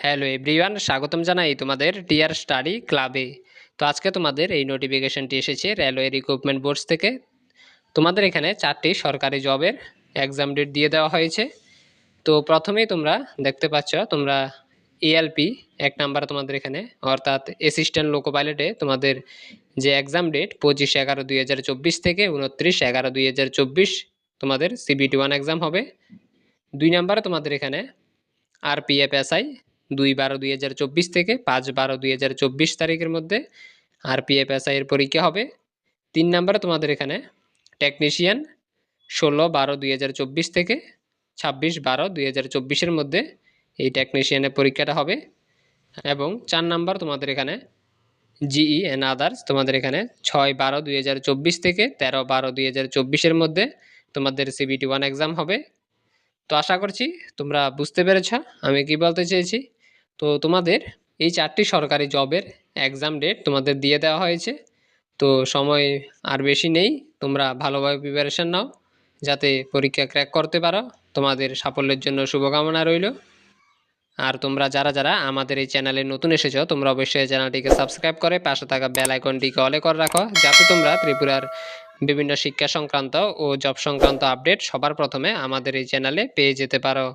Hello everyone স্বাগতম জানাই তোমাদের টিয়ার স্টাডি ক্লাবে তো আজকে তোমাদের এই নোটিফিকেশনটি এসেছে রেলওয়ে রিক্রুটমেন্ট বোর্ডস থেকে। তোমাদের এখানে চারটি সরকারি জবের এক্সাম ডেট দিয়ে দেওয়া হয়েছে। তো প্রথমেই তোমরা দেখতে পাচ্ছ, তোমরা এএলপি এক নাম্বার তোমাদের এখানে, অর্থাৎ অ্যাসিস্ট্যান্ট লোকো পাইলটে তোমাদের যে এক্সাম ডেট পঁচিশ এগারো দুই থেকে উনত্রিশ এগারো দুই তোমাদের সিবিটি ওয়ান এক্সাম হবে। দুই নাম্বারে তোমাদের এখানে আরপিএফ এসআই দুই বারো দুই হাজার চব্বিশ থেকে পাঁচ বারো দুই হাজার চব্বিশ তারিখের মধ্যে আর আরপিএফ এসআই এর পরীক্ষা হবে। তিন নম্বরে তোমাদের এখানে টেকনিশিয়ান ষোলো বারো দুই হাজার চব্বিশ থেকে ছাব্বিশ বারো দুই হাজার চব্বিশের মধ্যে এই টেকনিশিয়ানের পরীক্ষাটা হবে। এবং চার নাম্বার তোমাদের এখানে জিই অ্যান্ড আদার্স তোমাদের এখানে ছয় বারো দুই হাজার চব্বিশ থেকে তেরো বারো দুই হাজার চব্বিশের মধ্যে তোমাদের সিবিটি ওয়ান এক্সাম হবে। তো আশা করছি তোমরা বুঝতে পেরেছ। আমি কি বলতে চেয়েছি? তো তোমাদের এই চারটি সরকারি জবের এক্সাম ডেট তোমাদের দিয়ে দেওয়া হয়েছে। তো সময় আর বেশি নেই, তোমরা ভালোভাবে প্রিপারেশন নাও, যাতে পরীক্ষা ক্র্যাক করতে পারো। তোমাদের সাফল্যের জন্য শুভকামনা রইল। আর তোমরা যারা যারা আমাদের এই চ্যানেলে নতুন এসেছ, তোমরা অবশ্যই চ্যানেলটিকে সাবস্ক্রাইব করে পাশে থাকা বেল আইকনটিকে অলে করে রাখো, যাতে তোমরা ত্রিপুরার বিভিন্ন শিক্ষা সংক্রান্ত ও জব সংক্রান্ত আপডেট সবার প্রথমে আমাদের এই চ্যানেলে পেয়ে যেতে পারো।